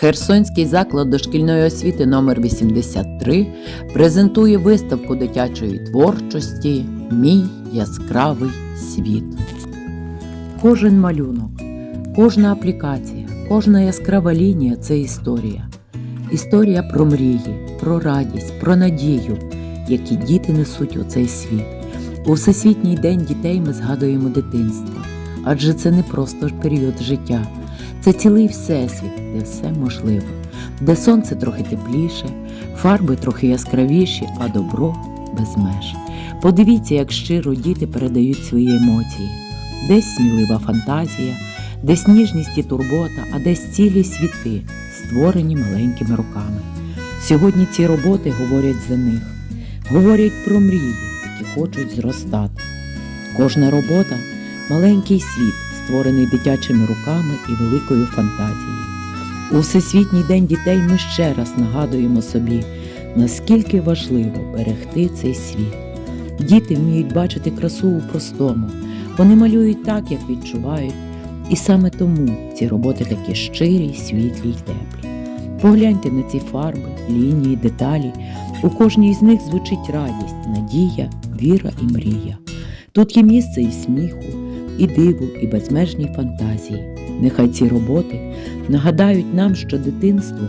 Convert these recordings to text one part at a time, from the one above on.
Херсонський заклад дошкільної освіти номер 83 презентує виставку дитячої творчості Мій яскравий світ. Кожен малюнок, кожна аплікація, кожна яскрава лінія це історія. Історія про мрії, про радість, про надію, які діти несуть у цей світ. У Всесвітній день дітей ми згадуємо дитинство, адже це не просто період життя, це цілий всесвіт, де все можливо, де сонце трохи тепліше, фарби трохи яскравіші, а добро без меж. Подивіться, як щиро діти передають свої емоції. Десь смілива фантазія, десь ніжність і турбота, а десь цілі світи, створені маленькими руками. Сьогодні ці роботи говорять за них, говорять про мрії, які хочуть зростати. Кожна робота маленький світ, створений дитячими руками і великою фантазією. У Всесвітній день дітей ми ще раз нагадуємо собі, наскільки важливо берегти цей світ. Діти вміють бачити красу у простому, вони малюють так, як відчувають, і саме тому ці роботи такі щирі, світлі й теплі. Погляньте на ці фарби, лінії, деталі. У кожній з них звучить радість, надія, віра і мрія. Тут є місце і сміху, і диву, і безмежній фантазії. Нехай ці роботи нагадають нам, що дитинство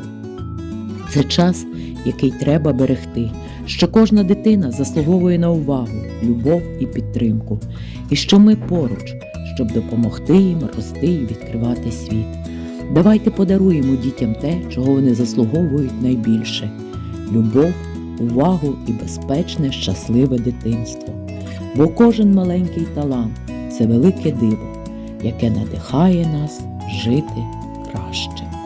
це час, який треба берегти, що кожна дитина заслуговує на увагу, любов і підтримку, і що ми поруч, щоб допомогти їм рости і відкривати світ. Давайте подаруємо дітям те, чого вони заслуговують найбільше любов, увагу і безпечне, щасливе дитинство. Бо кожен маленький талант це велике диво, яке надихає нас жити краще.